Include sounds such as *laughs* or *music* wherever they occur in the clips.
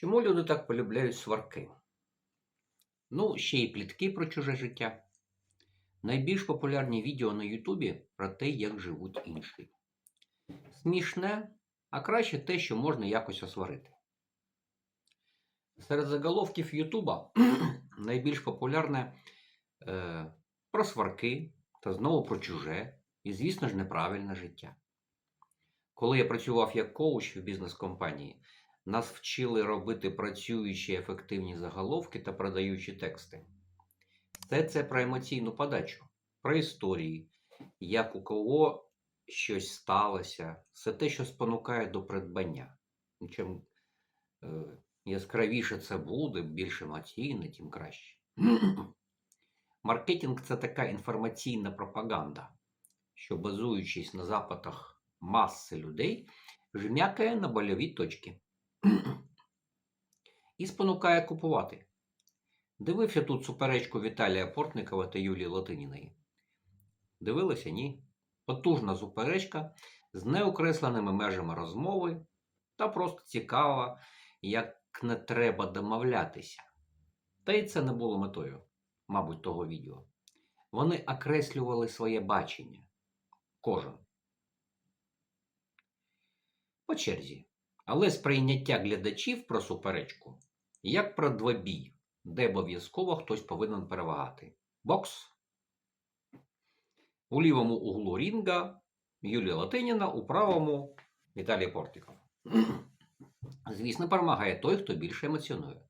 Чому люди так полюбляють сварки? Ну, ще й плітки про чуже життя. Найбільш популярні відео на Ютубі про те, як живуть інші. Смішне, а краще те, що можна якось осварити. Серед заголовків Ютуба *clears throat* найбільш популярне е, про сварки та знову про чуже, і, звісно ж, неправильне життя. Коли я працював як коуч в бізнес-компанії, нас вчили робити працюючі ефективні заголовки та продаючі тексти. Все це про емоційну подачу, про історії, як у кого щось сталося, все те, що спонукає до придбання. Чим е, яскравіше це буде, більш емоційне, тим краще. *clears throat* Маркетинг це така інформаційна пропаганда, що, базуючись на запитах маси людей, жмякає на больові точки і спонукає купувати. Дивився тут суперечку Віталія Портникова та Юлії Латиніної. Дивилися? Ні. Потужна суперечка з неокресленими межами розмови та просто цікава, як не треба домовлятися. Та й це не було метою, мабуть, того відео. Вони окреслювали своє бачення. Кожен. По черзі. Але сприйняття глядачів про суперечку як про двобій, де обов'язково хтось повинен перевагати. Бокс. У лівому углу рінга Юлія Латиніна, у правому Віталій Портиков. *clears throat* Звісно, перемагає той, хто більше емоціонує.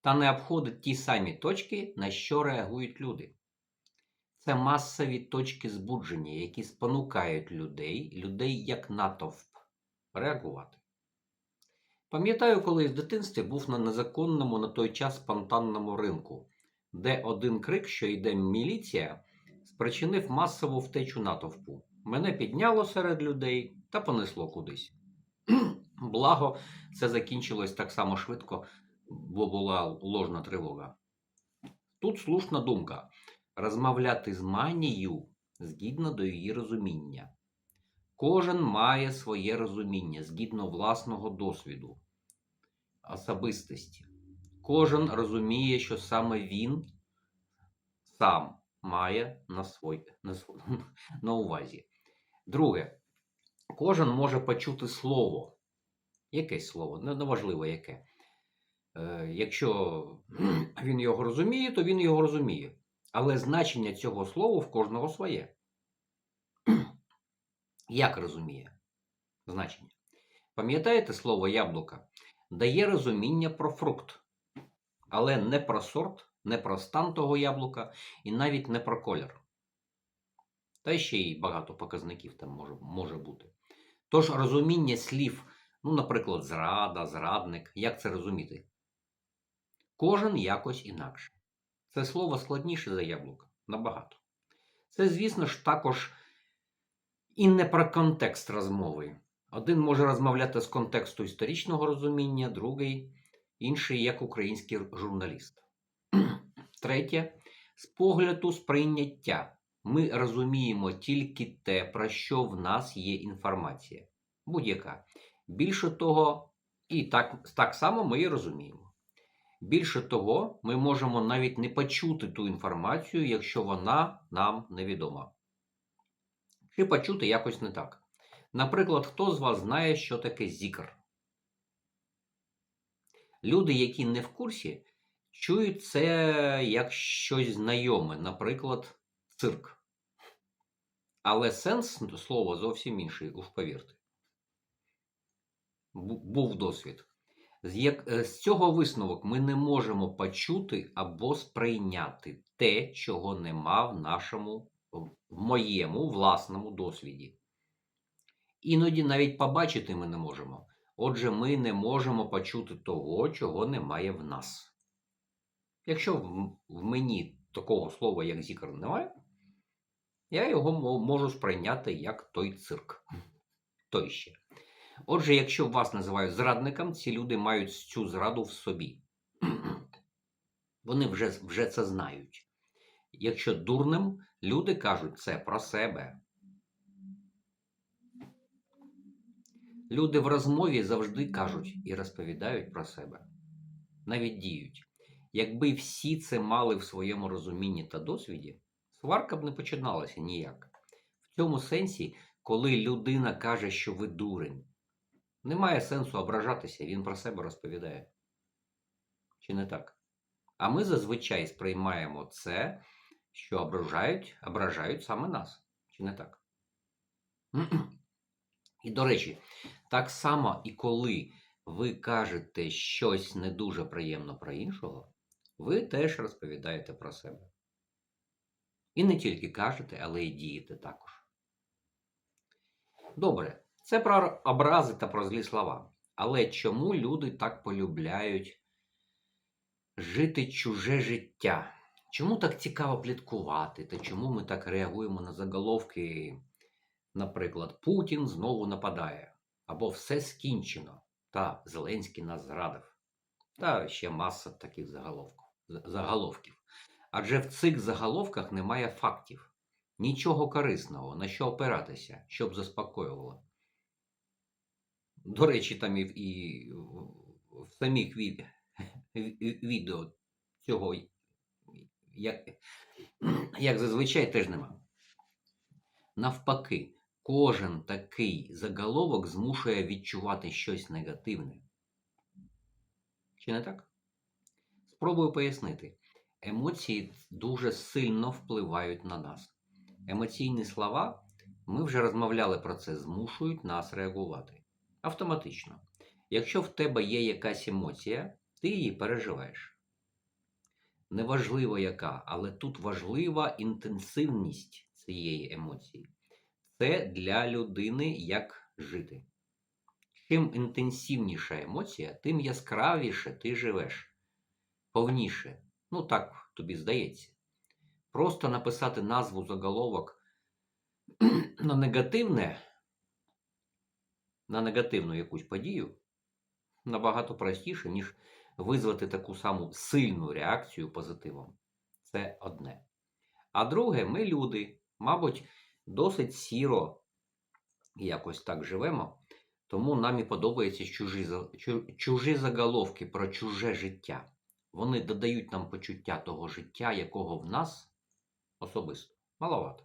Та не обходить ті самі точки, на що реагують люди. Це масові точки збудження, які спонукають людей, людей як натовп, реагувати. Пам'ятаю, коли в дитинстві був на незаконному на той час спонтанному ринку, де один крик, що йде міліція, спричинив масову втечу натовпу. Мене підняло серед людей та понесло кудись. *clears throat* Благо, це закінчилось так само швидко, бо була ложна тривога. Тут слушна думка розмовляти з манією згідно до її розуміння. Кожен має своє розуміння згідно власного досвіду, особистості. Кожен розуміє, що саме він сам має на, свой, на, *laughs* на увазі. Друге, кожен може почути слово. Якесь слово, неважливо яке. Е, якщо *clears throat* він його розуміє, то він його розуміє. Але значення цього слова в кожного своє. *clears throat* Як розуміє значення? Пам'ятаєте слово яблука? Дає розуміння про фрукт, але не про сорт, не про стан того яблука і навіть не про колір. Та ще й багато показників там може, може бути. Тож розуміння слів, ну, наприклад, зрада, зрадник, як це розуміти? Кожен якось інакше. Це слово складніше за яблука. Набагато. Це, звісно ж, також і не про контекст розмови. Один може розмовляти з контексту історичного розуміння, другий інший як український журналіст. *clears throat* Третє з погляду сприйняття. Ми розуміємо тільки те, про що в нас є інформація. Будь-яка. Більше того, і так, так само ми і розуміємо. Більше того, ми можемо навіть не почути ту інформацію, якщо вона нам невідома. Чи почути якось не так. Наприклад, хто з вас знає, що таке зікр? Люди, які не в курсі, чують це як щось знайоме, наприклад, цирк. Але сенс слова зовсім інший, уж повірте. Був досвід. З, як, з цього висновок ми не можемо почути або сприйняти те, чого нема в нашому, в моєму власному досвіді. Іноді навіть побачити ми не можемо. Отже, ми не можемо почути того, чого немає в нас. Якщо в мені такого слова, як зікр, немає, я його можу сприйняти як той цирк. *laughs* Той ще. Отже, якщо вас називають зрадником, ці люди мають цю зраду в собі. *clears throat* Вони вже, вже це знають. Якщо дурним, люди кажуть це про себе. Люди в розмові завжди кажуть і розповідають про себе, навіть діють. Якби всі це мали в своєму розумінні та досвіді, сварка б не починалася ніяк. В цьому сенсі, коли людина каже, що ви дурень, немає сенсу ображатися, він про себе розповідає. Чи не так? А ми зазвичай сприймаємо це, що ображають, ображають саме нас. Чи не так? *clears throat* І до речі, так само і коли ви кажете щось не дуже приємно про іншого, ви теж розповідаєте про себе. І не тільки кажете, але й дієте також. Добре, це про образи та про злі слова. Але чому люди так полюбляють жити чуже життя? Чому так цікаво пліткувати? Та чому ми так реагуємо на заголовки, наприклад, Путін знову нападає? Або все скінчено, та Зеленський нас зрадив. Та ще маса таких заголовків. Адже в цих заголовках немає фактів, нічого корисного, на що опиратися, щоб заспокоювало. До речі, там і, в- і самих *laughs* ві- відео цього, як, як зазвичай, теж нема. Навпаки, кожен такий заголовок змушує відчувати щось негативне. Чи не так? Спробую пояснити. Емоції дуже сильно впливають на нас. Емоційні слова, ми вже розмовляли про це, змушують нас реагувати. Автоматично. Якщо в тебе є якась емоція, ти її переживаєш. Неважливо яка, але тут важлива інтенсивність цієї емоції. Це для людини як жити. Чим інтенсивніша емоція, тим яскравіше ти живеш, повніше. Ну так тобі здається. Просто написати назву заголовок *clears throat* на негативне, на негативну якусь подію набагато простіше, ніж визвати таку саму сильну реакцію позитивом. Це одне. А друге, ми люди, мабуть, досить сіро якось так живемо, тому нам і подобаються чужі, чужі заголовки про чуже життя. Вони додають нам почуття того життя, якого в нас особисто маловато.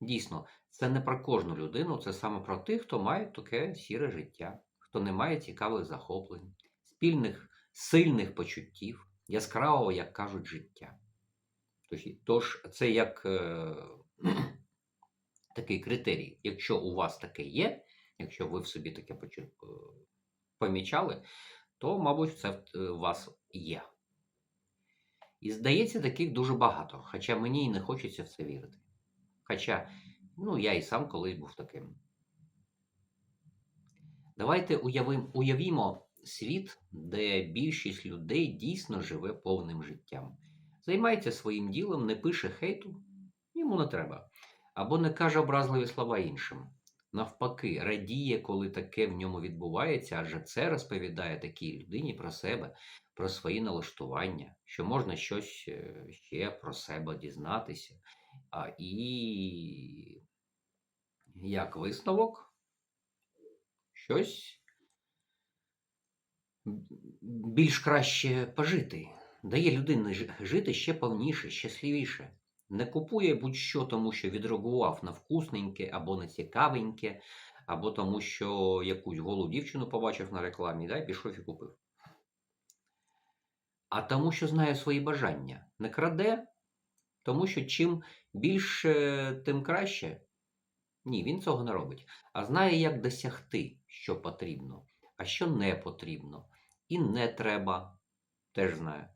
Дійсно, це не про кожну людину, це саме про тих, хто має таке сіре життя, хто не має цікавих захоплень, спільних сильних почуттів, яскравого, як кажуть, життя. Тож- Тож це як е, *clears throat* такий критерій. Якщо у вас таке є, якщо ви в собі таке е, помічали, то, мабуть, це е, вас є. І здається, таких дуже багато, хоча мені і не хочеться в це вірити. Хоча, ну, я і сам колись був таким. Давайте уявим, уявімо світ, де більшість людей дійсно живе повним життям. Займається своїм ділом, не пише хейту, йому не треба. Або не каже образливі слова іншим. Навпаки, радіє, коли таке в ньому відбувається, адже це розповідає такій людині про себе, про свої налаштування, що можна щось е, ще про себе дізнатися. А, і як висновок, щось більш краще пожити. Дає людині жити ще повніше, щасливіше. Не купує будь-що, тому що відреагував на вкусненьке або на цікавеньке, або тому, що якусь голу дівчину побачив на рекламі, да, і пішов і купив. А тому, що знає свої бажання. Не краде, тому що чим більше, тим краще. Ні, він цього не робить. А знає, як досягти, що потрібно, а що не потрібно. І не треба, теж знає.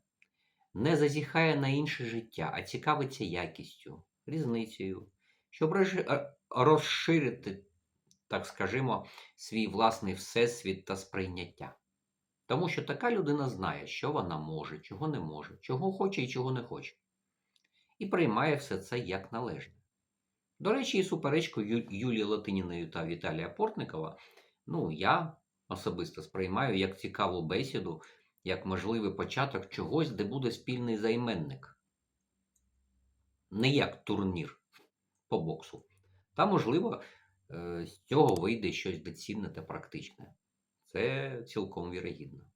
Не зазіхає на інше життя, а цікавиться якістю, різницею, щоб е, розширити, так скажімо, свій власний всесвіт та сприйняття. Тому що така людина знає, що вона може, чого не може, чого хоче і чого не хоче. І приймає все це як належне. До речі, і суперечку Юлії Латиніної та Віталія Портникова, ну, я особисто сприймаю як цікаву бесіду, як можливий початок чогось, де буде спільний займенник. Не як турнір по боксу. Та, можливо, е, з цього вийде щось доцільне та практичне. Це цілком вірогідно.